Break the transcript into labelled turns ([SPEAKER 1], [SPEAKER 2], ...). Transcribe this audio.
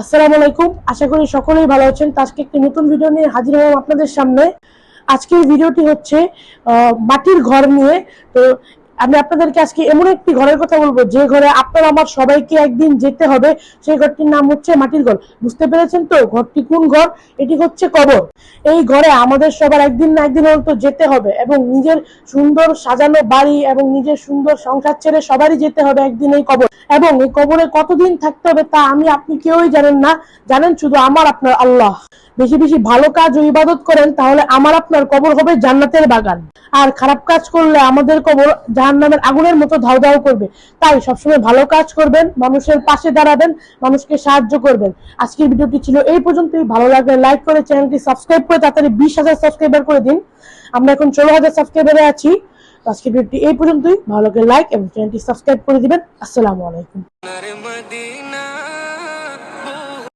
[SPEAKER 1] আসসালামু আলাইকুম। আশা করি সকলেই ভালো আছেন। আজকে একটি নতুন ভিডিও নিয়ে হাজির হলাম আপনাদের সামনে। আজকের ভিডিওটি হচ্ছে মাটির ঘর নিয়ে। তো আমি আপনাদেরকে আজকে এমন একটি ঘরের কথা বলব, যে ঘরে আপনার আমার সবাইকে একদিন যেতে হবে, সেই ঘরটির নাম হচ্ছে মাটির ঘর। বুঝতে পেরেছেন তো ঘরটি কোন ঘর? এটি হচ্ছে কবর। এই ঘরে আমাদের সবার একদিন না একদিন হয়তো যেতে হবে এবং নিজের সুন্দর সাজানো বাড়ি এবং নিজের সুন্দর সংসার ছেড়ে সবারই যেতে হবে একদিন এই কবর। এবং এই কবরে কতদিন থাকতে হবে তা আমি আপনি কেউই জানেন না। জানেন শুধু আমার, আপনার আল্লাহ। বেশি বেশি ভালো কাজ ও ইবাদত করেন, তাহলে আমার আপনার কবর হবে জান্নাতের বাগান। আর খারাপ কাজ করলে আমাদের কবর জাহান্নামের আগুনের মতো ধাও ধাও করবে। তাই সবসময় ভালো কাজ করবেন, মানুষের পাশে দাঁড়াবেন, মানুষকে সাহায্য করবেন। আজকের ভিডিওটি ছিল এই পর্যন্তই। ভালো লাগলে লাইক করে চ্যানেলটি সাবস্ক্রাইব করে তাড়াতাড়ি বিশ হাজার সাবস্ক্রাইবার করে দিন। আমরা এখন ষোলো হাজার সাবস্ক্রাইবারে আছি। আজকের ভিডিওটি এই পর্যন্তই। ভালো লাগলে লাইক এবং চ্যানেলটি সাবস্ক্রাইব করে দিবেন। আসসালামু আলাইকুম।